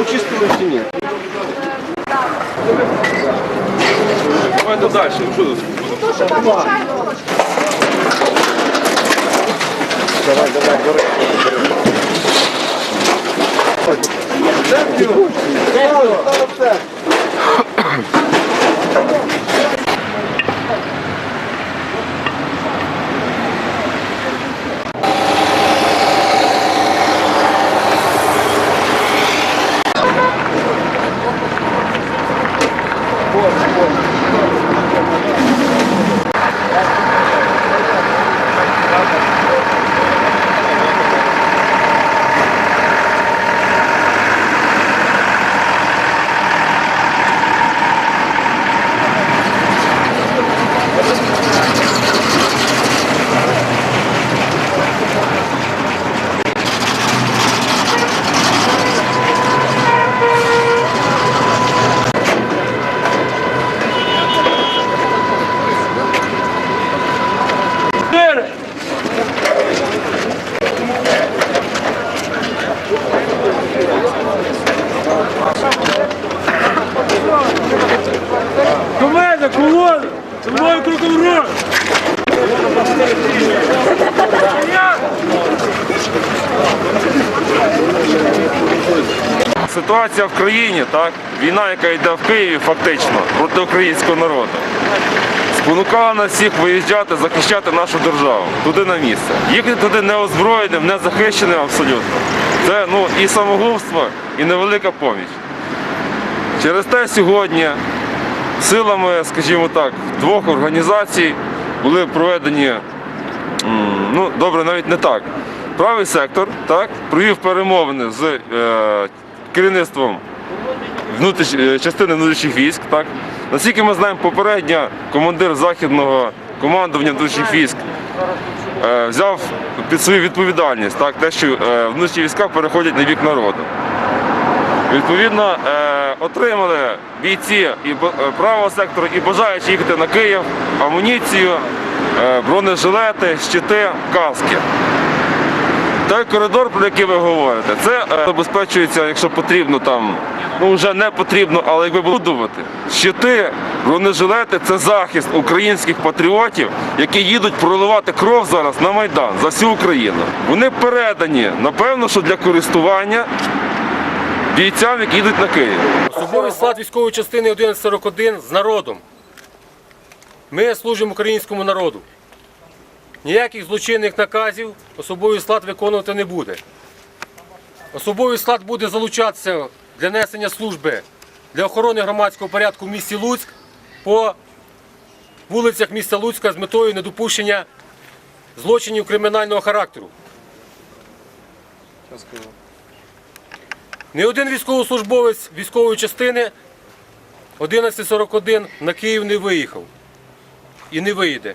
Участвуете или нет? Давайте дальше. Что тут? Тоже получай Давай, давай, горы. Колона! Червоною кроком рух! Ситуація в країні, так, війна, яка йде в Києві, фактично проти українського народу, спонукала нас всіх виїжджати, захищати нашу державу туди на місце. Їхати туди неозброєним, незахищеним абсолютно. Це ну і самогубство, і невелика поміч. Через те сьогодні силами, скажімо так, двох організацій були проведені, ну добре, навіть не так. Правий сектор так, провів перемовини з е, керівництвом внутріш, е, частини внутрішніх військ. Так. Наскільки ми знаємо, попередньо командир західного командування внутрішніх військ е, взяв під свою відповідальність так, те, що е, внутрішні війська переходять на бік народу. Відповідно, е, отримали бійці і е, правого сектору і бажаючи їхати на Київ амуніцію, е, бронежилети, щити, каски. Той коридор, про який ви говорите, це забезпечується, якщо потрібно там, ну вже не потрібно, але якби будувати. Щити, бронежилети це захист українських патріотів, які їдуть проливати кров зараз на Майдан за всю Україну. Вони передані, напевно, що для користування бійцям, які їдуть на Київ. Особовий склад військової частини 1141 з народом. Ми служимо українському народу. Ніяких злочинних наказів особовий склад виконувати не буде. Особовий склад буде залучатися для несення служби для охорони громадського порядку в місті Луцьк по вулицях міста Луцька з метою недопущення злочинів кримінального характеру. Ні один військовослужбовець військової частини 1141 на Київ не виїхав і не виїде.